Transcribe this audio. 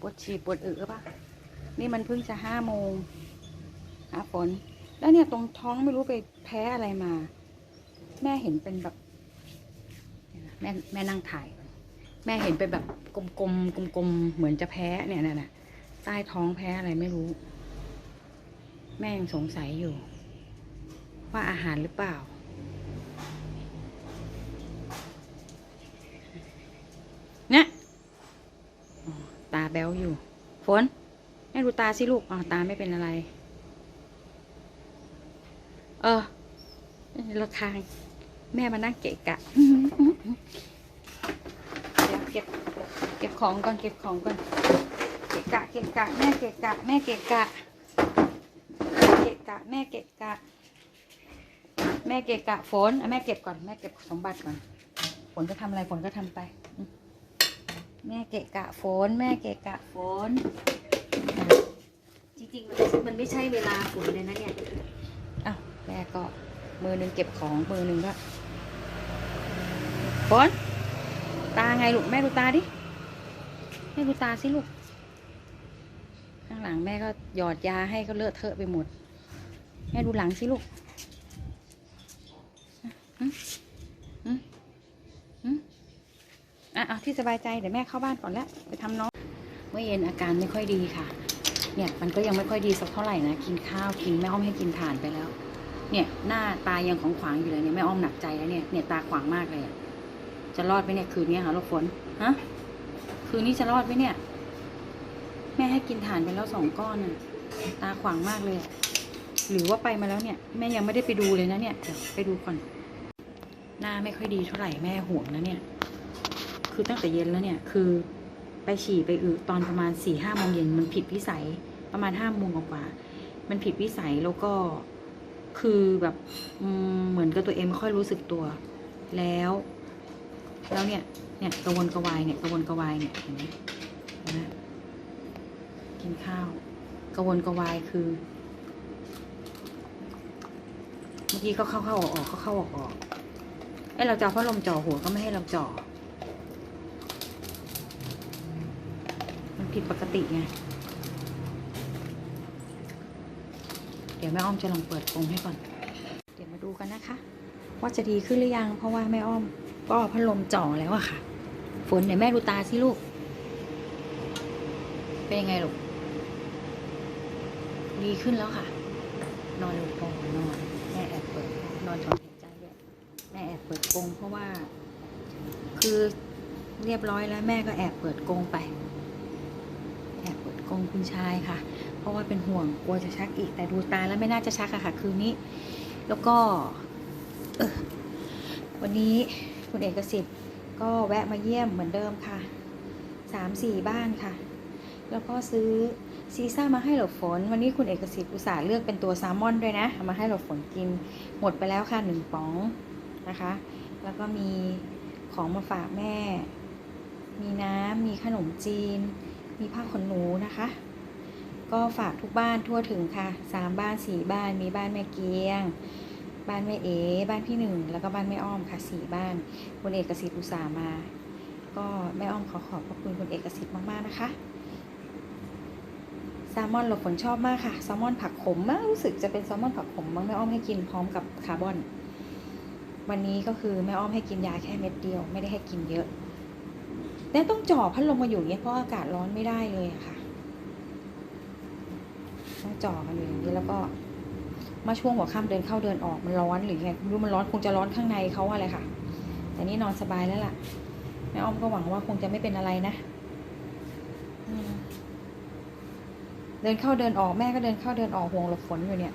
ปวดฉี่ปวดอึหรือเปล่ะ นี่มันเพิ่งจะห้าโมงหาฝน แล้วเนี่ยตรงท้องไม่รู้ไปแพ้อะไรมา แม่เห็นเป็นแบบ แม่แม่นั่งถ่าย แม่เห็นเป็นแบบกลมๆกลมๆเหมือนจะแพ้เนี่ยน่ะน่ะใต้ท้องแพ้อะไรไม่รู้ แม่ยังสงสัยอยู่ ว่าอาหารหรือเปล่า เนี่ยอ๋อตา แบ๊วอยู่ ฝนแม่ดูตาสิลูกอ๋อตาไม่เป็นอะไร เออเราทางแม่มานั่งเกะกะ เดี๋ยวเก็บเก็บของก่อนเก็บของก่อน เกะกะเกะกะแม่เกะกะแม่เกะกะ เกะกะแม่เกะกะ แม่เกะกะฝนแม่เก็บก่อนแม่เก็บสมบัติก่อน ฝนจะทำอะไรฝนก็ทำไป แม่เกะกะฝนแม่เกะกะฝนอะจริงๆมันมันไม่ใช่เวลาฝนเลยนะเนี่ยอ้าวแม่ก็มือหนึ่งเก็บของมือหนึ่งก็ฝนตาไงลูกแม่ดูตาดิแม่ดูตาสิลูกข้างหลังแม่ก็หยอดยาให้ก็เลอะเทอะไปหมด แม่ดูหลังสิลูกอืมอืมอืม อะเอาที่สบายใจเดี๋ยวแม่เข้าบ้านก่อนแล้วไปทำน้อง เมื่อเย็นอาการไม่ค่อยดีค่ะ เนี่ยมันก็ยังไม่ค่อยดีสักเท่าไหร่นะกินข้าวกินแม่อ้อมให้กินถ่านไปแล้ว เนี่ยหน้าตายังของขวางอยู่เลยเนี่ยแม่อ้อมหนักใจแล้วเนี่ยเนี่ยตาขวางมากเลยจะรอดไหมเนี่ยคืนนี้ค่ะลูกฝนฮะคืนนี้จะรอดไหมเนี่ย แม่ให้กินถ่านไปแล้วสองก้อนน่ะตาขวางมากเลย หรือว่าไปมาแล้วเนี่ย แม่ยังไม่ได้ไปดูเลยนะเนี่ยเดี๋ยวไปดูก่อนหน้าไม่ค่อยดีเท่าไหร่แม่ห่วงนะเนี่ย คือตั้งแต่เย็นแล้วเนี่ย คือไปฉี่ไปอึตอนประมาณสี่ห้าโมงเย็นมันผิดวิสัยประมาณห้าโมงกว่า มันผิดวิสัยแล้วก็คือแบบอืมเหมือนกับตัวเองไม่ค่อยรู้สึกตัว แล้ว แล้วเนี่ย เนี่ยกระวนกระวายเนี่ยกระวนกระวายเนี่ยเห็นไหมนไหมกินข้าวกระวนกระวายคือ เมื่อกี้ก็เข้าเข้าออกออกเข้าเข้าออกออกไอเราจะพัดลมจ่อหัวก็ไม่ให้เราจ่อ มัน ผิดปกติไง เดี๋ยวแม่อ้อมจะลองเปิดกรงให้ก่อน เดี๋ยวมาดูกันนะคะ ว่าจะดีขึ้นหรือยัง เพราะว่าแม่อ้อมก็พัดลมจ่อแล้วอะค่ะ ฝนเดี๋ยวแม่ดูตาสิลูก เป็นยังไงลูก ดีขึ้นแล้วค่ะ นอนลงกรงนอนแม่แอบเปิดนอนถอนหายใจด้วยแม่แอบเปิดกรงเพราะว่า คือเรียบร้อยแล้วแม่ก็แอบเปิดกรงไป กงคุณชายค่ะ เพราะว่าเป็นห่วงกลัวจะชักอีกแต่ดูตาแล้วไม่น่าจะชักอะค่ะ คืนนี้ แล้วก็เออวันนี้คุณเอกสิทธิ์ก็แวะมาเยี่ยมเหมือนเดิมค่ะสามสี่บ้านค่ะ แล้วก็ซื้อซีซ่ามาให้หลบฝน วันนี้คุณเอกสิทธิ์อุตส่าห์เลือกเป็นตัวแซลมอนด้วยนะมาให้หลบฝนกินหมดไปแล้วค่ะหนึ่งป๋องนะคะ แล้วก็มีของมาฝากแม่ มีน้ำมีขนมจีน มีผ้าขนหนูนะคะ ก็ฝากทุกบ้านทั่วถึงค่ะสามบ้านสี่บ้านมีบ้านแม่เกียง บ้านแม่เอบ้านพี่หนึ่งแล้วก็บ้านแม่อ้อมค่ะสี่บ้านคุณเอกสิทธิ์อุตสามา ก็แม่อ้อมขอขอบพระคุณคุณเอกสิทธิ์มากๆนะคะแซลมอนหลบฝนชอบมากค่ะแซลมอนผักขมมากรู้สึกจะเป็นแซลมอนผักขมบ้างแม่อ้อมให้กินพร้อมกับคาร์บอน วันนี้ก็คือแม่อ้อมให้กินยาแค่เม็ดเดียว ไม่ได้ให้กินเยอะ แต่ต้องจ่อพัดลมมาอยู่อย่างเงี้ยเพราะอากาศร้อนไม่ได้เลยอะค่ะ ต้องจ่อกันอยู่อย่างนี้แล้วก็ มาช่วงหัวค่ำเดินเข้าเดินออกมันร้อนหรือไงรู้มันร้อนคงจะร้อนข้างในเขาอะไรค่ะ แต่นี่นอนสบายแล้วล่ะแม่อ้อมก็หวังว่าคงจะไม่เป็นอะไรนะเดินเข้าเดินออกแม่ก็เดินเข้าเดินออกห่วงหลบฝนอยู่เนี่ย